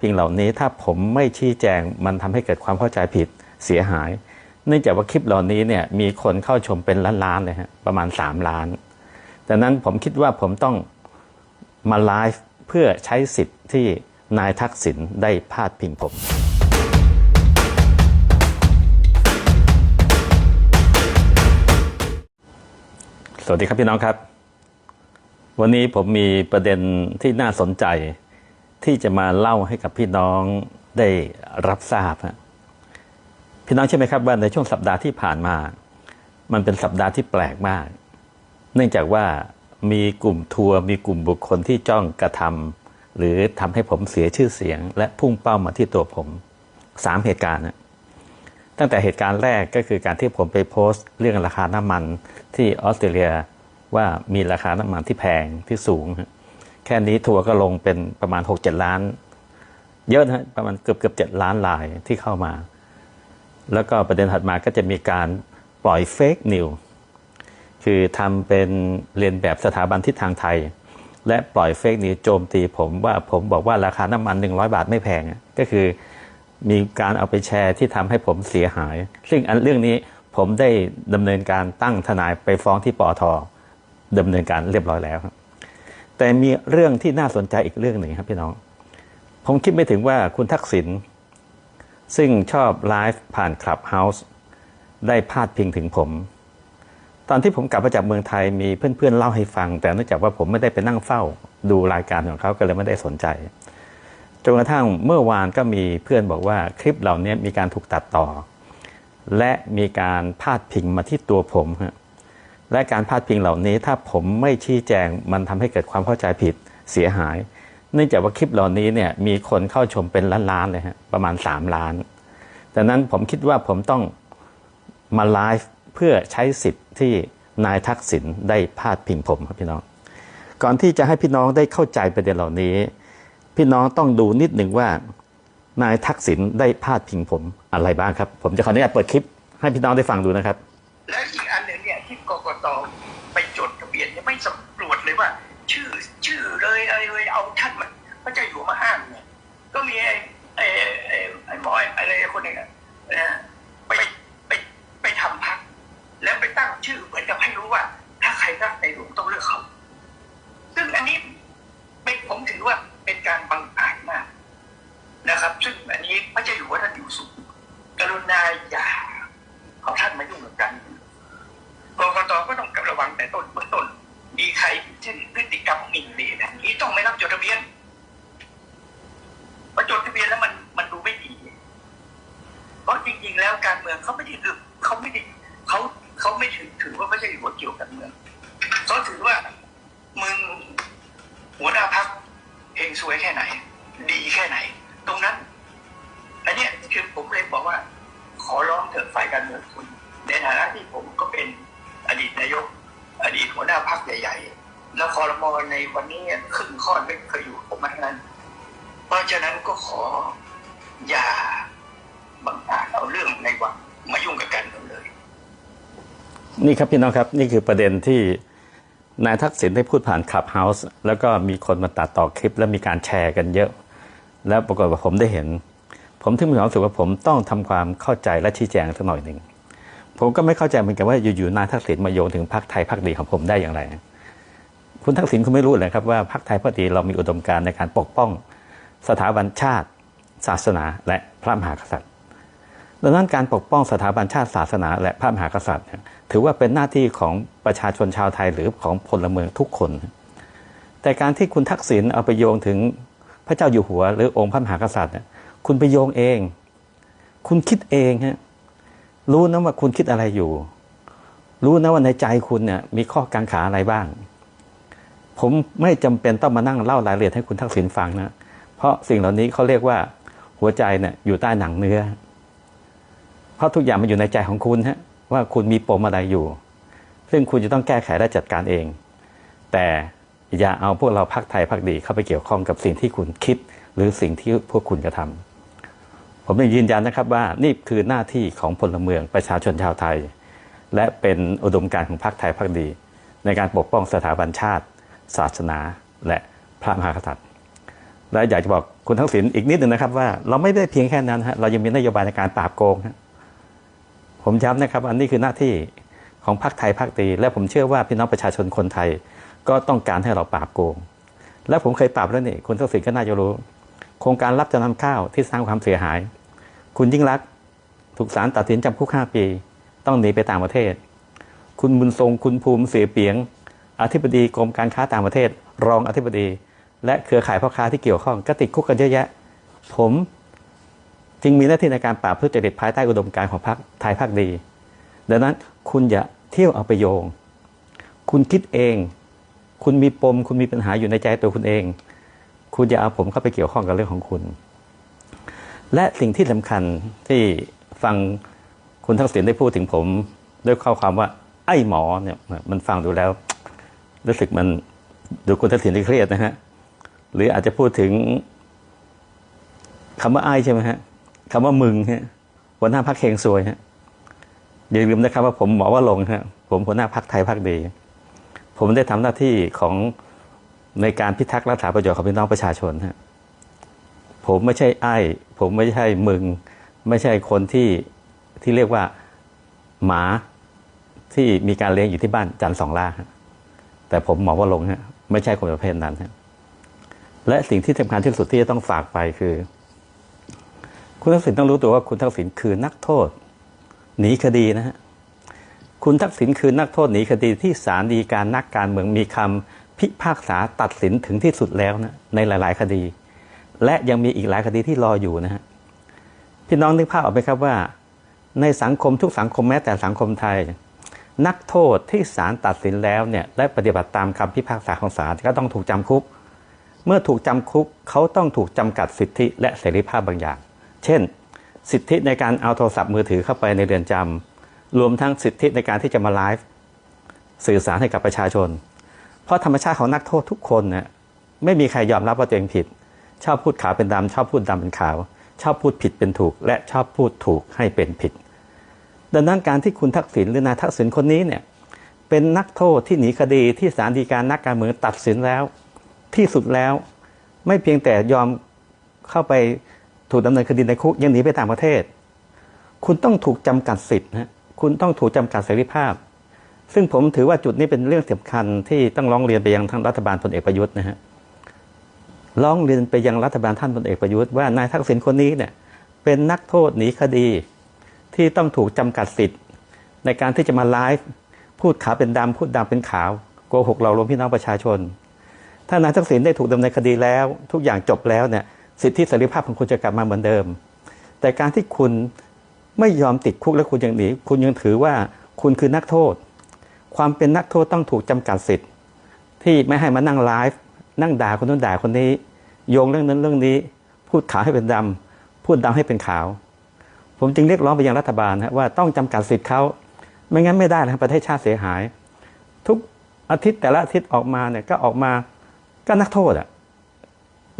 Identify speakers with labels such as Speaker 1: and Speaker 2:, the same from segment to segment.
Speaker 1: พิงเหล่านี้ถ้าผมไม่ชี้แจงมันทำให้เกิดความเข้าใจผิดเสียหาย เนื่องจากว่าคลิปเหล่านี้เนี่ยมีคนเข้าชมเป็นล้านๆเลยฮะประมาณ 3 ล้านดังนั้นผมคิดว่าผมต้องมาไลฟ์เพื่อใช้สิทธิ์ที่นายทักษิณได้พาดพิงผมสวัสดีครับพี่น้องครับ วันนี้ผมมีประเด็นที่น่าสนใจ ที่จะมาเล่าให้กับพี่น้องได้รับทราบฮะพี่น้องใช่ไหมครับว่าในช่วงสัปดาห์ที่ผ่านมา มันเป็นสัปดาห์ที่แปลกมาก เนื่องจากว่ามีกลุ่มทัวร์มีกลุ่มบุคคลที่จ้องกระทำหรือทำให้ผมเสียชื่อเสียง และพุ่งเป้ามาที่ตัวผมสามเหตุการณ์นะตั้งแต่เหตุการณ์แรกก็คือการที่ผมไปโพสต์ เรื่องราคาน้ำมันที่ออสเตรเลียว่ามีราคาน้ำมันที่แพงที่สูงฮะ ค่นี้ทัวร์ก็ลงเป็นประมาณ 6-7 ล้าน เยอะนะประมาณเกือบเกือบเจ็ดล้านลายที่เข้ามา แล้วก็ประเด็นถัดมาก็จะมีการปล่อยเฟกนิวคือทำเป็นเรียนแบบสถาบันทิศทางไทย และปล่อยเฟกนิวโจมตีผมว่าผมบอกว่าราคาน้ำมัน 100 บาทไม่แพง ก็คือมีการเอาไปแชร์ที่ทำให้ผมเสียหาย ซึ่งอันเรื่องนี้ผมได้ดำเนินการตั้งทนายไปฟ้องที่ปอทดำเนินการเรียบร้อยแล้วครับ แต่มีเรื่องที่น่าสนใจอีกเรื่องหนึ่งครับพี่น้อง ผมคิดไม่ถึงว่าคุณทักษิณซึ่งชอบไลฟ์ผ่านคลับเฮาส์ได้พาดพิงถึงผม ตอนที่ผมกลับมาจากเมืองไทยมีเพื่อนๆเล่าให้ฟัง แต่เนื่องจากว่าผมไม่ได้ไปนั่งเฝ้าดูรายการของเขาก็เลยไม่ได้สนใจจนกระทั่งเมื่อวานก็มีเพื่อนบอกว่าคลิปเหล่านี้มีการถูกตัดต่อ และมีการพาดพิงมาที่ตัวผมฮะ และการพาดพิงเหล่านี้ถ้าผมไม่ชี้แจงมันทำให้เกิดความเข้าใจผิดเสียหาย เนื่องจากว่าคลิปเหล่านี้เนี่ยมีคนเข้าชมเป็นล้านๆเลยฮะประมาณ 3 ล้านดังนั้นผมคิดว่าผมต้องมาไลฟ์เพื่อใช้สิทธิ์ที่นายทักษิณได้พาดพิงผมครับพี่น้อง ก่อนที่จะให้พี่น้องได้เข้าใจประเด็นเหล่านี้ พี่น้องต้องดูนิดหนึ่งว่านายทักษิณได้พาดพิงผมอะไรบ้างครับ ผมจะขออนุญาตเปิดคลิปให้พี่น้องได้ฟังดูนะครับ
Speaker 2: ชื่อชื่อเลยอะไรเลยเอาท่านมันพระเจ้าอยู่มาอ้างเนี่ยก็มีไอ้ไอ้ไอ้ไอ้หมออะไรคนหนึ่งอะนะไปไปไปทำพัก แล้วไปตั้งชื่อเหมือนกับให้รู้ว่า ถ้าใครรักในหลวงต้องเลือกเขา ซึ่งอันนี้เป็นผมถือว่าเป็นการบังอาจมากนะครับ ซึ่งอันนี้พระเจ้าอยู่หัวท่านอยู่สูงกรุณาอย่า เอาท่านมายุ่งกับการเมืองกกตก็ต้องระวังแต่ต้นเบื้องต้น มีใครเช่นพฤติกรรมหมิ่นเหม่แบบนี้ต้องไม่รับจดทะเบียนพอจดทะเบียนแล้วมันมันดูไม่ดี เพราะจริง ๆ แล้วการเมืองเขาไม่ได้ดึกเขาไม่ได้เขาเขาไม่ถือถือว่าไม่ใช่หัวเกี่ยวกับเมืองเขาถือว่ามึงหัวหน้าพักเฮงส วยแค่ไหน ดีแค่ไหน ตรงนั้นอันนี้คือผมเลยบอกว่า ขอร้องเถอะฝ่ายการเมืองคุณ ในฐานะที่ผมก็เป็นอดีตนายก อดีตหัวหน้าพรรคใหญ่ ๆ แล้วคอรมอในวันนี้ครึ่งข้อนไม่เคยอยู่ผมมาทั้งนั้น เพราะฉะนั้นก็ขออย่าบังอาจเอาเรื่องในวังมายุ่งกับการเมืองเลย
Speaker 1: นี่ครับพี่น้องครับ นี่คือประเด็นที่ นายทักษิณได้พูดผ่านคลับเฮาส์แล้วก็มีคนมาตัดต่อคลิป แล้วมีการแชร์กันเยอะ แล้วปรากฏว่าผมได้เห็น ผมถึงมีความรู้สึกว่าผมต้องทำความเข้าใจและชี้แจงสักหน่อยหนึ่งผมก็ไม่เข้าใจเหมือนกันว่าอยู่ๆนายทักษิณมาโยงถึงพรรคไทยพรรคดีของผมได้อย่างไร คุณทักษิณคุณไม่รู้เลยครับว่าพรรคไทยพรรคดีเรามีอุดมการณ์ในการปกป้อง สถาบันชาติ ศาสนาและพระมหากษัตริย์ ดังนั้นการปกป้องสถาบันชาติศาสนา และพระมหากษัตริย์ ถือว่าเป็นหน้าที่ของประชาชนชาวไทยหรือของพลเมืองทุกคน แต่การที่คุณทักษิณเอาไปโยงถึงพระเจ้าอยู่หัว หรือองค์พระมหากษัตริย์คุณไปโยงเอง คุณคิดเองฮะรู้นะว่าคุณคิดอะไรอยู่ รู้นะว่าในใจคุณเนี่ยมีข้อกังขาอะไรบ้าง ผมไม่จำเป็นต้องมานั่งเล่ารายละเอียดให้คุณทักษิณฟังนะเพราะสิ่งเหล่านี้เขาเรียกว่าหัวใจเนี่ยอยู่ใต้หนังเนื้อ เพราะทุกอย่างมันอยู่ในใจของคุณฮะว่าคุณมีปมอะไรอยู่ ซึ่งคุณจะต้องแก้ไขและจัดการเอง แต่อย่าเอาพวกเราพักไทยพักดีเข้าไปเกี่ยวข้องกับสิ่งที่คุณคิด หรือสิ่งที่พวกคุณกระทำผมยังยืนยันนะครับว่านี่คือหน้าที่ของพลเมืองประชาชนชาวไทย และเป็นอุดมการณ์ของพรรคไทยพรรคดี ในการปกป้องสถาบันชาติ ศาสนา และพระมหากษัตริย์ และอยากจะบอกคุณทักษิณอีกนิดหนึ่งนะครับว่าเราไม่ได้เพียงแค่นั้นฮะเรายังมีนโยบายในการปราบโกงฮะ ผมย้ำนะครับอันนี้คือหน้าที่ของพรรคไทยพรรคดีและผมเชื่อว่าพี่น้องประชาชนคนไทยก็ต้องการให้เราปราบโกง และผมเคยปราบแล้วนี่คุณทักษิณก็น่าจะรู้ โครงการรับจำนำข้าวที่สร้างความเสียหาย คุณยิ่งรักถูกศาลตัดสินจำคุกห้าปี ต้องหนีไปต่างประเทศ คุณบุญทรงคุณภูมิเสียเปียง อธิบดีกรมการค้าต่างประเทศ รองอธิบดี และเครือข่ายพ่อค้าที่เกี่ยวข้องก็ติดคุกกันเยอะแยะ ผม จึงมีหน้าที่ในการปราบทุจริตภายใต้อุดมการของพรรคไทยพรรคดี ดังนั้นคุณอย่าเที่ยวเอาไปโยง คุณคิดเอง คุณมีปม คุณมีปัญหาอยู่ในใจตัวคุณเอง คุณอย่าเอาผมเข้าไปเกี่ยวข้องกับเรื่องของคุณ และสิ่งที่สำคัญที่ฟังคุณทักษิณได้พูดถึงผม ด้วยข้อความว่า ไอ้หมอเนี่ยมันฟังดูแล้ว รู้สึกมันดูคุณทักษิณเครียดนะฮะหรืออาจจะพูดถึงคำว่าไอ้ใช่ไหมฮะ คำว่ามึงฮะหัวหน้าพักเคงซวยฮะอย่าลืมนะครับว่าผมหมอว่าลงค์ฮะผมหัวหน้าพักไทยพักดี ผมได้ทำหน้าที่ของในการพิทักษ์รักษาประโยชน์ของพี่น้องประชาชนฮะผมไม่ใช่ไอ้ผมไม่ใช่มึง ไม่ใช่คนที่ที่เรียกว่าหมาที่มีการเลี้ยงอยู่ที่บ้านจันสองล่าแต่ผมหมอว่าลงค์ฮะไม่ใช่คนประเภทนั้นฮะและสิ่งที่สำคัญที่สุดที่จะต้องฝากไปคือ คุณทักษิณต้องรู้ตัวว่าคุณทักษิณคือนักโทษ หนีคดีนะฮะคุณทักษิณคือนักโทษหนีคดีที่ศาลฎีการนักการเมืองมีคำพิพากษาตัดสินถึงที่สุดแล้วนะในหลาย ๆ คดี และยังมีอีกหลายคดีที่รออยู่นะฮะพี่น้องนึกภาพออกไหมครับว่า ในสังคมทุกสังคมแม้แต่สังคมไทย นักโทษที่ศาลตัดสินแล้วเนี่ยและปฏิบัติตามคำพิพากษาของศาลก็ต้องถูกจำคุก เมื่อถูกจำคุกเขาต้องถูกจำกัดสิทธิและเสรีภาพบางอย่าง เช่น สิทธิในการเอาโทรศัพท์มือถือเข้าไปในเรือนจำรวมทั้งสิทธิในการที่จะมาไลฟ์สื่อสารให้กับประชาชน เพราะธรรมชาติของนักโทษทุกคนเนี่ยไม่มีใครยอมรับว่าตัวเองผิด ชอบพูดขาวเป็นดำชอบพูดดำเป็นขาว ชอบพูดผิดเป็นถูก และชอบพูดถูกให้เป็นผิด ดังนั้นการที่คุณทักษิณหรือนายทักษิณคนนี้เนี่ยเป็นนักโทษที่หนีคดีที่ศาลฎีการนักการเมืองตัดสินแล้ว ที่สุดแล้ว ไม่เพียงแต่ยอมเข้าไป ถูกดำเนินคดีในคุกยังหนีไปต่างประเทศ คุณต้องถูกจำกัดสิทธิ์นะคุณต้องถูกจำกัดเสรีภาพ ซึ่งผมถือว่าจุดนี้เป็นเรื่องสำคัญที่ต้องร้องเรียนไปยังทางรัฐบาลพลเอกประยุทธ์นะฮะร้องเรียนไปยังรัฐบาลท่านพลเอกประยุทธ์ว่านายทักษิณคนนี้เนี่ยเป็นนักโทษหนีคดีที่ต้องถูกจำกัดสิทธิ์ ในการที่จะมาไลฟ์พูดขาวเป็นดำพูดดำเป็นขาวโกหกเรารวมพี่น้องประชาชน ถ้านายทักษิณได้ถูกดำเนินคดีแล้ว ทุกอย่างจบแล้วเนี่ย สิทธิเสรีภาพของคุณจะกลับมาเหมือนเดิม แต่การที่คุณไม่ยอมติดคุกและคุณยังหนีคุณยังถือว่าคุณคือนักโทษ ความเป็นนักโทษต้องถูกจำกัดสิทธิ์ ที่ไม่ให้มานั่งไลฟ์นั่งด่าคนนู้นด่าคนนี้ โยงเรื่องนั้นเรื่องนี้ พูดขาวให้เป็นดำพูดดำให้เป็นขาว ผมจึงเรียกร้องไปยังรัฐบาลนะว่าต้องจำกัดสิทธิ์เขาไม่งั้นไม่ได้นะประเทศชาติเสียหาย ทุกอาทิตย์แต่ละอาทิตย์ออกมาเนี่ยก็ออกมาก็นักโทษอะ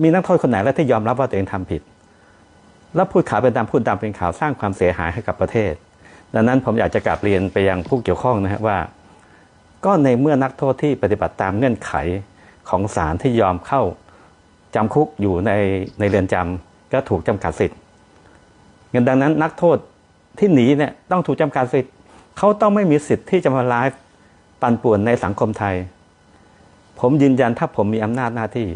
Speaker 1: มีนักโทษคนไหนแล้วที่ยอมรับว่าตัวเองทำผิด แล้วพูดขาวเป็นดำพูดดำเป็นขาวสร้างความเสียหายให้กับประเทศ ดังนั้นผมอยากจะกลับเรียนไปยังผู้เกี่ยวข้องนะฮะว่า ก็ในเมื่อนักโทษที่ปฏิบัติตามเงื่อนไขของศาลที่ยอมเข้าจำคุกอยู่ในในเรือนจำก็ถูกจำกัดสิทธิ์งั้นดังนั้นนักโทษที่หนีเนี่ยต้องถูกจำกัดสิทธิ์เขาต้องไม่มีสิทธิ์ที่จะมาไลฟ์ปั่นป่วนในสังคมไทย ผมยืนยันถ้าผมมีอำนาจหน้าที่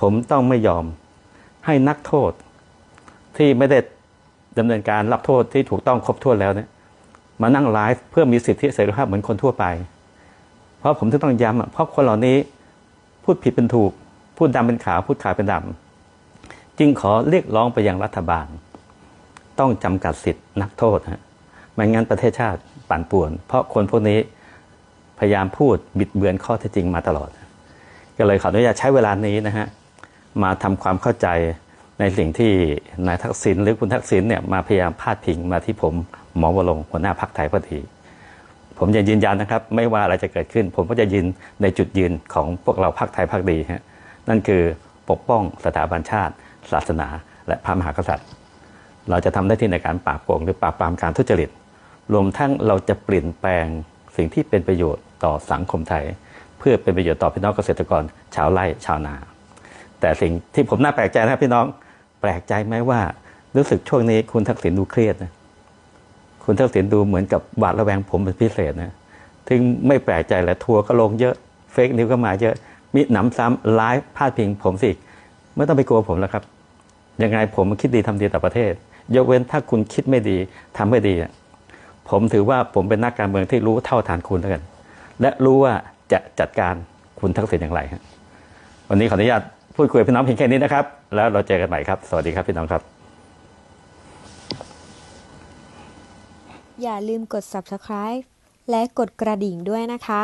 Speaker 1: ผมต้องไม่ยอมให้นักโทษ ที่ไม่ได้ดำเนินการรับโทษที่ถูกต้องครบถ้วนแล้วเนี่ยมานั่งไลฟ์เพื่อมีสิทธิเสรีภาพเหมือนคนทั่วไป เพราะผมถึงต้องย้ำเพราะคนเหล่านี้พูดผิดเป็นถูก พูดดำเป็นขาวพูดขาวเป็นดำจึงขอเรียกร้องไปยังรัฐบาล ต้องจำกัดสิทธินักโทษฮะไม่งั้นประเทศชาติปั่นป่วน เพราะคนพวกนี้พยายามพูดบิดเบือนข้อเท็จจริงมาตลอด ก็เลยขออนุญาตใช้เวลานี้นะฮะ มาทำความเข้าใจในสิ่งที่นายทักษิณหรือคุณทักษิณเนี่ยมาพยายามพาดพิงมาที่ผมหมอวรงหัวหน้าพักไทยพอดีผมจะยืนยันนะครับ ไม่ว่าอะไรจะเกิดขึ้น ผมก็จะยืนในจุดยืนของพวกเราพักไทยพักดีฮะนั่นคือปกป้องสถาบันชาติ ศาสนา และพระมหากษัตริย์ เราจะทำได้ที่ในการปราบโกงหรือปราบปรามการทุจริต รวมทั้งเราจะเปลี่ยนแปลงสิ่งที่เป็นประโยชน์ต่อสังคมไทย เพื่อเป็นประโยชน์ต่อพี่น้องเกษตรกร ชาวไร่ชาวนา แต่สิ่งที่ผมน่าแปลกใจนะครับพี่น้องแปลกใจไหมว่า รู้สึกช่วงนี้คุณทักษิณดูเครียดนะคุณทักษิณดูเหมือนกับหวาดระแวงผมเป็นพิเศษนะถึงไม่แปลกใจแหละทัวร์ก็ลงเยอะเฟกนิวก็มาเยอะมีหนำซ้ำไลฟ์พาดพิงผมสิไม่ต้องไปกลัวผมแล้วครับยังไงผมคิดดีทำดีต่อประเทศ ยกเว้นถ้าคุณคิดไม่ดีทำไม่ดี ผมถือว่าผมเป็นนักการเมืองที่รู้เท่าทานคุณแล้วกัน และรู้ว่าจะจัดการคุณทักษิณอย่างไรฮะวันนี้ขออนุญาต พูดคุยกับพี่น้องเพียงแค่นี้นะครับ แล้วเราเจอกันใหม่ครับ สวัสดีครับพี่น้องครับ
Speaker 3: อย่าลืมกด subscribe และกดกระดิ่งด้วยนะคะ